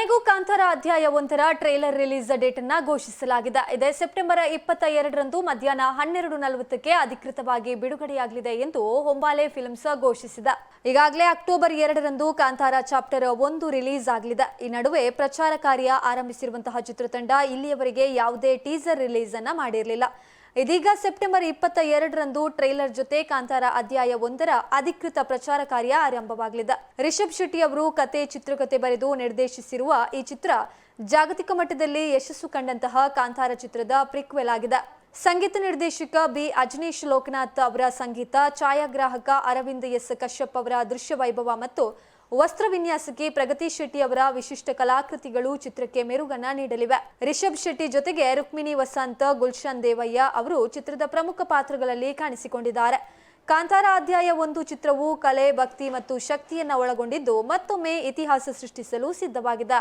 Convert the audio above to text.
ಕೊನೆಗೂ ಕಾಂತಾರ ಅಧ್ಯಾಯ ಒಂದರ ಟ್ರೇಲರ್ ರಿಲೀಸ್ ಡೇಟ್ ಅನ್ನ ಘೋಷಿಸಲಾಗಿದೆ. ಇದೇ ಸೆಪ್ಟೆಂಬರ್ ಇಪ್ಪತ್ತ ಎರಡರಂದು ಮಧ್ಯಾಹ್ನ ಹನ್ನೆರಡು ನಲವತ್ತಕ್ಕೆ ಅಧಿಕೃತವಾಗಿ ಬಿಡುಗಡೆಯಾಗಲಿದೆ ಎಂದು ಹೊಂಬಾಲೆ ಫಿಲ್ಮ್ಸ್ ಘೋಷಿಸಿದೆ. ಈಗಾಗಲೇ ಅಕ್ಟೋಬರ್ ಎರಡರಂದು ಕಾಂತಾರ ಚಾಪ್ಟರ್ ಒಂದು ರಿಲೀಸ್ ಆಗಲಿದೆ. ಈ ನಡುವೆ ಪ್ರಚಾರ ಕಾರ್ಯ ಆರಂಭಿಸಿರುವಂತಹ ಚಿತ್ರತಂಡ ಇಲ್ಲಿಯವರೆಗೆ ಯಾವುದೇ ಟೀಸರ್ ರಿಲೀಸ್ ಅನ್ನ ಮಾಡಿರಲಿಲ್ಲ. ಇದೀಗ ಸೆಪ್ಟೆಂಬರ್ ಇಪ್ಪತ್ತ ಎರಡರಂದು ಟ್ರೈಲರ್ ಜೊತೆ ಕಾಂತಾರ ಅಧ್ಯಾಯ ಒಂದರ ಅಧಿಕೃತ ಪ್ರಚಾರ ಕಾರ್ಯ ಆರಂಭವಾಗಲಿದೆ. ರಿಷಬ್ ಶೆಟ್ಟಿ ಅವರು ಕತೆ, ಚಿತ್ರಕತೆ ಬರೆದು ನಿರ್ದೇಶಿಸಿರುವ ಈ ಚಿತ್ರ ಜಾಗತಿಕ ಮಟ್ಟದಲ್ಲಿ ಯಶಸ್ಸು ಕಂಡಂತಹ ಕಾಂತಾರ ಚಿತ್ರದ ಪ್ರಿಕ್ವೆಲ್ ಆಗಿದೆ. ಸಂಗೀತ ನಿರ್ದೇಶಕ ಬಿ. ಅಜನೀಶ್ ಲೋಕನಾಥ್ ಅವರ ಸಂಗೀತ, ಛಾಯಾಗ್ರಾಹಕ ಅರವಿಂದ್ ಎಸ್. ಕಶ್ಯಪ್ ಅವರ ದೃಶ್ಯ ವೈಭವ ಮತ್ತು ವಸ್ತ್ರ ವಿನ್ಯಾಸಕಿ ಪ್ರಗತಿ ಶೆಟ್ಟಿ ಅವರ ವಿಶಿಷ್ಟ ಕಲಾಕೃತಿಗಳು ಚಿತ್ರಕ್ಕೆ ಮೆರುಗನ್ನ ನೀಡಲಿವೆ. ರಿಷಬ್ ಶೆಟ್ಟಿ ಜೊತೆಗೆ ರುಕ್ಮಿಣಿ ವಸಂತ್, ಗುಲ್ಶನ್ ದೇವಯ್ಯ ಅವರು ಚಿತ್ರದ ಪ್ರಮುಖ ಪಾತ್ರಗಳಲ್ಲಿ ಕಾಣಿಸಿಕೊಂಡಿದ್ದಾರೆ. ಕಾಂತಾರ ಅಧ್ಯಾಯ ಒಂದು ಚಿತ್ರವು ಕಲೆ, ಭಕ್ತಿ ಮತ್ತು ಶಕ್ತಿಯನ್ನ ಒಳಗೊಂಡಿದ್ದು ಮತ್ತೊಮ್ಮೆ ಇತಿಹಾಸ ಸೃಷ್ಟಿಸಲು ಸಿದ್ಧವಾಗಿದೆ.